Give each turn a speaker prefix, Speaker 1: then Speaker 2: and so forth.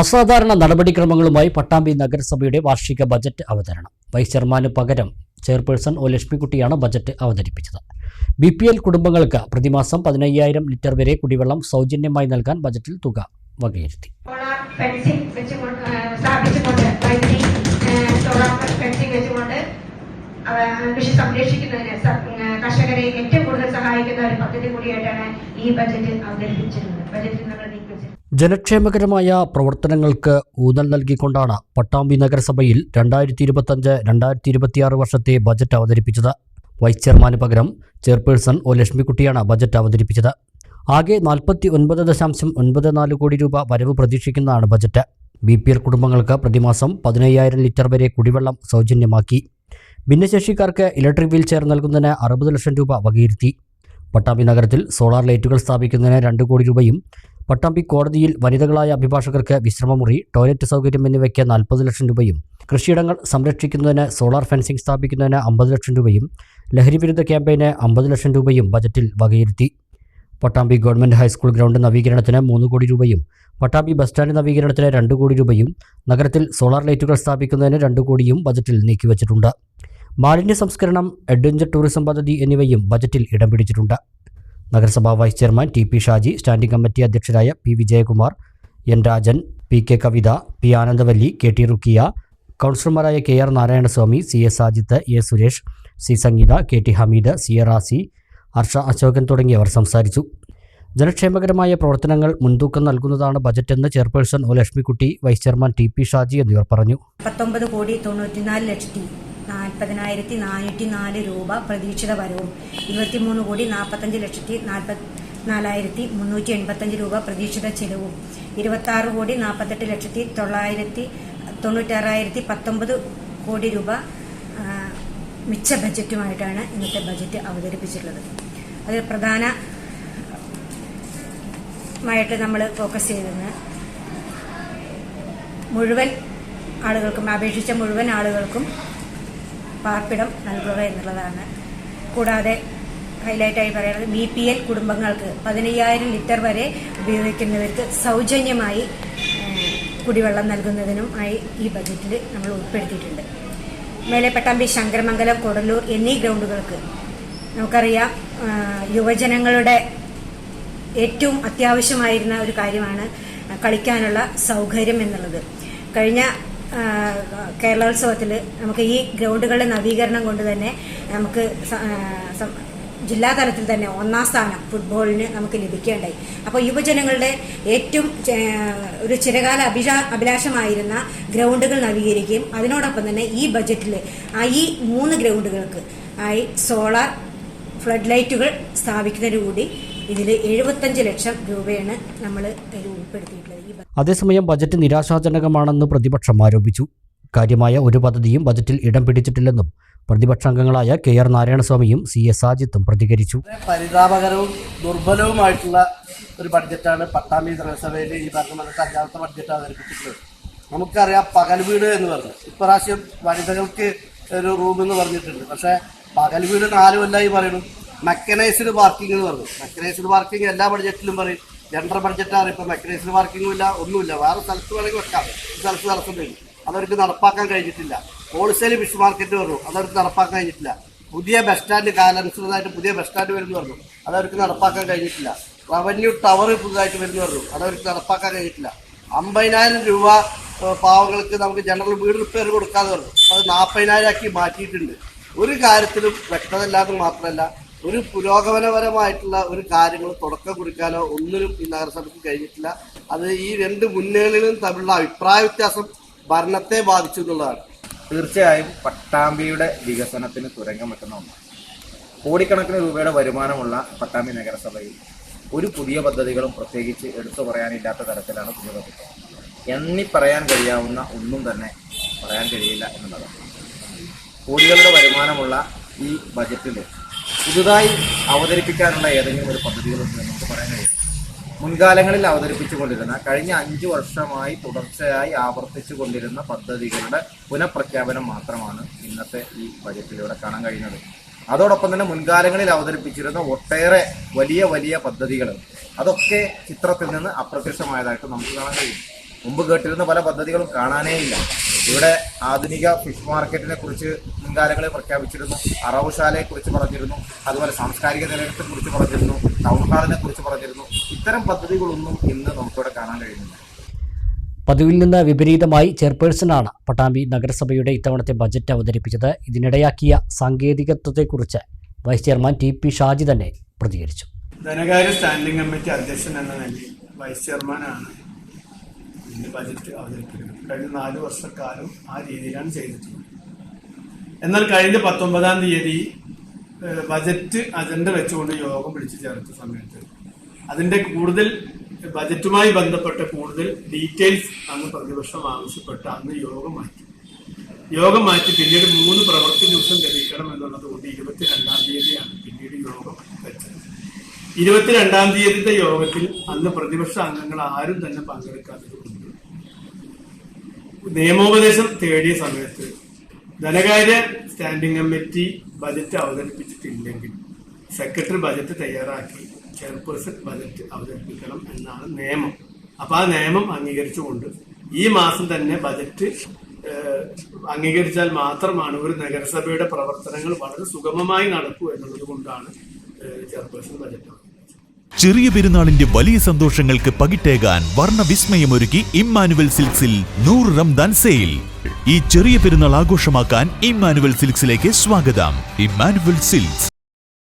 Speaker 1: അസാധാരണ നടപടിക്രമങ്ങളുമായി പട്ടാമ്പി നഗരസഭയുടെ വാർഷിക ബജറ്റ് അവതരണം. വൈസ് ചെയർമാന് പകരം ചെയർപേഴ്സൺ ഒ ലക്ഷ്മിക്കുട്ടിയാണ് ബജറ്റ് അവതരിപ്പിച്ചത്. ബി പി എൽ കുടുംബങ്ങൾക്ക് പ്രതിമാസം പതിനയ്യായിരം ലിറ്റർ വരെ കുടിവെള്ളം സൗജന്യമായി നൽകാൻ ബജറ്റിൽ തുക വകയിരുത്തി.
Speaker 2: കൃഷി സംരക്ഷിക്കുന്നതിന് കർഷകരെ ഏറ്റവും കൂടുതൽ സഹായിക്കുന്ന ഒരു പദ്ധതി കൂടിയായിട്ടാണ് ഈ ബജറ്റ് അവതരിപ്പിച്ചിരുന്നത് ബജറ്റിൽ നമ്മൾ നീക്കിവെച്ചിരുന്നത്
Speaker 1: ജനക്ഷേമകരമായ പ്രവർത്തനങ്ങൾക്ക് ഊന്നൽ നൽകിക്കൊണ്ടാണ് പട്ടാമ്പി നഗരസഭയിൽ രണ്ടായിരത്തി ഇരുപത്തഞ്ച് രണ്ടായിരത്തി ഇരുപത്തിയാറ് വർഷത്തെ ബജറ്റ് അവതരിപ്പിച്ചത്. വൈസ് ചെയർമാന് പകരം ചെയർപേഴ്സൺ ഒ ലക്ഷ്മിക്കുട്ടിയാണ് ബജറ്റ് അവതരിപ്പിച്ചത്. ആകെ നാൽപ്പത്തി ഒൻപത് ദശാംശം ഒൻപത് നാല് കോടി രൂപ വരവ് പ്രതീക്ഷിക്കുന്നതാണ് ബജറ്റ്. ബി പി എൽ കുടുംബങ്ങൾക്ക് പ്രതിമാസം പതിനയ്യായിരം ലിറ്റർ വരെ കുടിവെള്ളം സൗജന്യമാക്കി. ഭിന്നശേഷിക്കാർക്ക് ഇലക്ട്രിക് വീൽ ചെയർ നൽകുന്നതിന് അറുപത് ലക്ഷം രൂപ വകയിരുത്തി. പട്ടാമ്പി നഗരത്തിൽ സോളാർ ലൈറ്റുകൾ സ്ഥാപിക്കുന്നതിന് രണ്ട് കോടി രൂപയും പട്ടാമ്പി കോടതിയിൽ വനിതകളായ അഭിഭാഷകർക്ക് വിശ്രമമുറി ടോയ്ലറ്റ് സൗകര്യം എന്നിവയ്ക്ക് നാൽപ്പത് ലക്ഷം രൂപയും കൃഷിയിടങ്ങൾ സംരക്ഷിക്കുന്നതിന് സോളാർ ഫെൻസിംഗ് സ്ഥാപിക്കുന്നതിന് അമ്പത് ലക്ഷം രൂപയും ലഹരി വിരുദ്ധ ക്യാമ്പയിന് അമ്പത് ലക്ഷം രൂപയും ബജറ്റിൽ വകയിരുത്തി. Pattambi government high school ground നവീകരണത്തിന് മൂന്ന് കോടി രൂപയും പട്ടാമ്പി ബസ് സ്റ്റാൻഡ് നവീകരണത്തിന് രണ്ട് കോടി രൂപയും നഗരത്തിൽ സോളാർ ലൈറ്റുകൾ സ്ഥാപിക്കുന്നതിന് രണ്ട് കോടിയും ബജറ്റിൽ നീക്കിവച്ചിട്ടുണ്ട്. മാലിന്യ സംസ്കരണം അഡ്വഞ്ചർ ടൂറിസം പദ്ധതി എന്നിവയും ബജറ്റിൽ ഇടം പിടിച്ചിട്ടുണ്ട്. നഗരസഭാ vice chairman T P Shaji standing committee അധ്യക്ഷരായ P Vijayakumar N Rajan P K Kavitha P Anandavalli K T Rukkiya കൗൺസിലർമാരായ K R Narayanaswamy C S Sajith A Suresh C Sangeetha K T Hameed C A Razi Harsha Ashokan തുടങ്ങിയവർ സംസാരിച്ചു. ജനക്ഷേമകരമായ പ്രവർത്തനങ്ങൾ മുൻതൂക്കം നൽകുന്നതാണ് ബജറ്റെന്ന് chairperson O Lakshmikutty vice chairman T P Shaji എന്നിവർ പറഞ്ഞു.
Speaker 3: പത്തൊമ്പത് കോടി തൊണ്ണൂറ്റിനാല് ലക്ഷത്തി നാൽപ്പതിനായിരത്തി നാനൂറ്റി നാല് രൂപ പ്രതീക്ഷിത വരവും. ഇരുപത്തിമൂന്ന് കോടി നാൽപ്പത്തഞ്ച് ലക്ഷത്തി നാൽപ്പത്തി നാലായിരത്തി മുന്നൂറ്റി എൺപത്തഞ്ച് രൂപ പ്രതീക്ഷിത ചെലവും. ഇരുപത്തി ആറ് കോടി നാൽപ്പത്തെട്ട് ലക്ഷത്തി തൊള്ളായിരത്തി തൊണ്ണൂറ്റാറായിരത്തി പത്തൊമ്പത് കോടി രൂപ മിച്ച ബജറ്റുമായിട്ടാണ് ഇന്നത്തെ ബജറ്റ് അവതരിപ്പിച്ചിട്ടുള്ളത്. അതിൽ പ്രധാനമായിട്ട് നമ്മൾ ഫോക്കസ് ചെയ്തത് മുഴുവൻ ആളുകൾക്കും അപേക്ഷിച്ച മുഴുവൻ ആളുകൾക്കും പാർപ്പിടം നൽകുക എന്നുള്ളതാണ്. കൂടാതെ ഹൈലൈറ്റായി പറയുന്നത് ബി പി എൽ കുടുംബങ്ങൾക്ക് പതിനയ്യായിരം ലിറ്റർ വരെ ഉപയോഗിക്കുന്നവർക്ക് സൗജന്യമായി കുടിവെള്ളം നൽകുന്നതിനും ആയി ഈ ബജറ്റിൽ നമ്മൾ ഉൾപ്പെടുത്തിയിട്ടുണ്ട്. മേലെ പട്ടാമ്പി ശങ്കരമംഗലം കൊടലൂർ എന്നീ ഗ്രൗണ്ടുകൾക്ക് നമുക്കറിയാം യുവജനങ്ങളുടെ ഏറ്റവും അത്യാവശ്യമായിരുന്ന ഒരു കാര്യമാണ് കളിക്കാനുള്ള സൗകര്യം എന്നുള്ളത്. കഴിഞ്ഞ കേരളോത്സവത്തിൽ നമുക്ക് ഈ ഗ്രൗണ്ടുകളുടെ നവീകരണം കൊണ്ട് തന്നെ നമുക്ക് ജില്ലാ തലത്തിൽ തന്നെ ഒന്നാം സ്ഥാനം ഫുട്ബോളിന് നമുക്ക് ലഭിക്കേണ്ടായി. അപ്പോൾ യുവജനങ്ങളുടെ ഏറ്റവും ഒരു ചിരകാല അഭിഷാ അഭിലാഷമായിരുന്ന ഗ്രൗണ്ടുകൾ നവീകരിക്കുകയും അതിനോടൊപ്പം തന്നെ ഈ ബജറ്റിൽ ആ ഈ മൂന്ന് ഗ്രൗണ്ടുകൾക്ക് ആയി സോളാർ ഫ്ലഡ് ലൈറ്റുകൾ സ്ഥാപിക്കുന്നതിനുകൂടി ഇതിൽ എഴുപത്തഞ്ച് ലക്ഷം രൂപയാണ് നമ്മൾ ഉൾപ്പെടുത്തിയിട്ടുള്ളത്.
Speaker 1: അതേസമയം ബജറ്റ് നിരാശാജനകമാണെന്ന് പ്രതിപക്ഷം ആരോപിച്ചു. കാര്യമായ ഒരു പദ്ധതിയും ബജറ്റിൽ ഇടം പിടിച്ചിട്ടില്ലെന്നും പ്രതിപക്ഷാംഗങ്ങളായ കെ ആർ നാരായണസ്വാമിയും സി എസ് സാജിത്തും പ്രതികരിച്ചു.
Speaker 4: പരിതാപകരവും ദുർബലവുമായിട്ടുള്ള ഒരു ബഡ്ജറ്റാണ് പട്ടാമ്പി ധനസഭയിൽ ഈ പറഞ്ഞ അഞ്ചാമത്തെ ബഡ്ജറ്റ് അവതരിപ്പിച്ചിട്ടുള്ളത്. നമുക്കറിയാം പകൽ വീട് എന്ന് പറഞ്ഞു. ഇപ്രാവശ്യം വനിതകൾക്ക് ഒരു റൂം എന്ന് പറഞ്ഞിട്ടുണ്ട്. പക്ഷേ പകൽ വീട് നാല് കൊല്ലമായി പറയുന്നു. മെക്കനൈസ്ഡ് പാർക്കിംഗ് എന്ന് പറഞ്ഞു. മെക്കനൈസ്ഡ് പാർക്കിംഗ് എല്ലാ ബഡ്ജറ്റിലും പറയും. ജനറൽ ബഡ്ജറ്റാണ് ഇപ്പം മെക്കനൈസ്ഡ് പാർക്കിംഗും ഇല്ല ഒന്നുമില്ല. വേറെ സ്ഥലത്ത് വേണമെങ്കിൽ വെക്കാം. ഈ സ്ഥലത്ത് നടത്തുന്നില്ല അതവർക്ക് നടപ്പാക്കാൻ കഴിഞ്ഞിട്ടില്ല. ഹോൾസെയിൽ ഫിഷ് മാർക്കറ്റ് പറഞ്ഞു. അതവർക്ക് നടപ്പാക്കാൻ കഴിഞ്ഞിട്ടില്ല. പുതിയ ബസ് സ്റ്റാൻഡ് കാലാനുസൃതമായിട്ട് പുതിയ ബസ് സ്റ്റാൻഡ് വരുന്നു പറഞ്ഞു. അതവർക്ക് നടപ്പാക്കാൻ കഴിഞ്ഞിട്ടില്ല. റവന്യൂ ടവർ പുതുതായിട്ട് വരുന്നു പറഞ്ഞു. അതവർക്ക് നടപ്പാക്കാൻ കഴിഞ്ഞിട്ടില്ല. അമ്പതിനായിരം രൂപ പാവങ്ങൾക്ക് നമുക്ക് ജനറൽ വീട് റിപ്പയർ കൊടുക്കാതെ പറഞ്ഞു. അത് നാൽപ്പതിനായിരം ആക്കി മാറ്റിയിട്ടുണ്ട്. ഒരു കാര്യത്തിലും വ്യക്തത ഇല്ലാതെ മാത്രമല്ല ഒരു പുരോഗമനപരമായിട്ടുള്ള ഒരു കാര്യങ്ങൾ തുടക്കം കുറിക്കാനോ ഒന്നിനും ഈ നഗരസഭയ്ക്ക് കഴിഞ്ഞിട്ടില്ല. അത് ഈ രണ്ട് മുന്നണികളും തമ്മിലുള്ള അഭിപ്രായ വ്യത്യാസം ഭരണത്തെ ബാധിച്ചു എന്നുള്ളതാണ്.
Speaker 5: തീർച്ചയായും പട്ടാമ്പിയുടെ വികസനത്തിന് തുരങ്കം വെക്കുന്ന ഒന്നാണ്. കോടിക്കണക്കിന് രൂപയുടെ വരുമാനമുള്ള പട്ടാമ്പി നഗരസഭയിൽ ഒരു പുതിയ പദ്ധതികളും പ്രത്യേകിച്ച് എടുത്തു പറയാനില്ലാത്ത തരത്തിലാണ് പുതിയ പദ്ധതി. എണ്ണി പറയാൻ കഴിയാവുന്ന ഒന്നും തന്നെ പറയാൻ കഴിയില്ല എന്നുള്ളതാണ്. കോടികളുടെ വരുമാനമുള്ള ഈ ബജറ്റിൽ പുതുതായി അവതരിപ്പിക്കാനുള്ള ഏതെങ്കിലും ഒരു പദ്ധതികളുണ്ട് നമുക്ക് പറയാൻ കഴിയും. മുൻകാലങ്ങളിൽ അവതരിപ്പിച്ചുകൊണ്ടിരുന്ന കഴിഞ്ഞ അഞ്ച് വർഷമായി തുടർച്ചയായി ആവർത്തിച്ചു കൊണ്ടിരുന്ന പദ്ധതികളുടെ പുനഃപ്രഖ്യാപനം മാത്രമാണ് ഇന്നത്തെ ഈ ബജറ്റിലൂടെ കാണാൻ കഴിയുന്നത്. അതോടൊപ്പം തന്നെ മുൻകാലങ്ങളിൽ അവതരിപ്പിച്ചിരുന്ന ഒട്ടേറെ വലിയ വലിയ പദ്ധതികൾ അതൊക്കെ ചിത്രത്തിൽ നിന്ന് അപ്രത്യക്ഷമായതായിട്ട് നമുക്ക് കാണാൻ കഴിയും. മുമ്പ് കേട്ടിരുന്ന പല പദ്ധതികളും കാണാനേ ഇല്ല. ഇവിടെ ആധുനിക ഫിഷ് മാർക്കറ്റിനെ കുറിച്ച് മുൻകാലങ്ങളിൽ പ്രഖ്യാപിച്ചിരുന്നു. അറവുശാലയെ കുറിച്ച് പറഞ്ഞിരുന്നു. അതുപോലെ സാംസ്കാരിക നിലയത്തെ കുറിച്ച് പറഞ്ഞിരുന്നു. ടൗൺ ഹാളിനെ കുറിച്ച് പറഞ്ഞിരുന്നു. ഇത്തരം പദ്ധതികളൊന്നും ഇന്ന് നമുക്കിവിടെ കാണാൻ കഴിയുന്നില്ല.
Speaker 1: പതിവിൽ നിന്ന് വിപരീതമായി ചെയർപേഴ്സണാണ് പട്ടാമ്പി നഗരസഭയുടെ ഇത്തവണത്തെ ബജറ്റ് അവതരിപ്പിച്ചത്. ഇതിനിടയാക്കിയ സാങ്കേതികത്വത്തെക്കുറിച്ച് vice chairman T P Shaji തന്നെ പ്രതികരിച്ചു.
Speaker 6: ധനകാര്യ സ്റ്റാൻഡിംഗ് കമ്മിറ്റി അധ്യക്ഷൻ എന്ന നിലയിൽ വൈസ് ചെയർമാനാണ് ബജറ്റ് അവതരിപ്പിക്കുന്നത്. കഴിഞ്ഞ നാല് വർഷക്കാലം ആ രീതിയിലാണ് ചെയ്തിട്ടുള്ളത്. എന്നാൽ കഴിഞ്ഞ പത്തൊമ്പതാം തീയതി ബജറ്റ് അജണ്ട വെച്ചുകൊണ്ട് യോഗം വിളിച്ചു ചേർത്ത സമയത്ത് അതിന്റെ കൂടുതൽ ബജറ്റുമായി ബന്ധപ്പെട്ട കൂടുതൽ ഡീറ്റെയിൽസ് അന്ന് പ്രതിപക്ഷം ആവശ്യപ്പെട്ട് അന്ന് യോഗം മാറ്റി. യോഗം മാറ്റി പിന്നീട് മൂന്ന് പ്രവൃത്തി ദിവസം ലഭിക്കണം എന്നുള്ളത് കൊണ്ട് ഇരുപത്തിരണ്ടാം തീയതിയാണ് പിന്നീട് യോഗം വെച്ചത്. ഇരുപത്തിരണ്ടാം തീയതിയുടെ യോഗത്തിൽ അന്ന് പ്രതിപക്ഷ അംഗങ്ങൾ ആരും തന്നെ പങ്കെടുക്കാത്തത് നിയമോപദേശം തേടിയ സമയത്ത് ധനകാര്യ സ്റ്റാൻഡിംഗ് കമ്മിറ്റി ബജറ്റ് അവതരിപ്പിച്ചിട്ടില്ലെങ്കിൽ സെക്രട്ടറി ബജറ്റ് തയ്യാറാക്കി ചെയർപേഴ്സൺ ബജറ്റ് അവതരിപ്പിക്കണം എന്നാണ് നിയമം. അപ്പോൾ ആ നിയമം അംഗീകരിച്ചുകൊണ്ട് ഈ മാസം തന്നെ ബജറ്റ് അംഗീകരിച്ചാൽ മാത്രമാണ് ഒരു നഗരസഭയുടെ പ്രവർത്തനങ്ങൾ വളരെ സുഗമമായി നടക്കൂ എന്നുള്ളത് കൊണ്ടാണ് ചെയർപേഴ്സൺ ബജറ്റ്
Speaker 7: ചെറിയ പെരുന്നാളിന്റെ വലിയ സന്തോഷങ്ങൾക്ക് പകിട്ടേകാൻ വർണവിസ്മയമൊരുക്കി ഇമ്മാനുവൽ സിൽക്സിൽ നൂറ് റംദാൻ സെയിൽ. ഈ ചെറിയ പെരുന്നാൾ ആഘോഷമാക്കാൻ ഇമ്മാനുവൽ സിൽക്സിലേക്ക് സ്വാഗതം. Emmanuel Silks.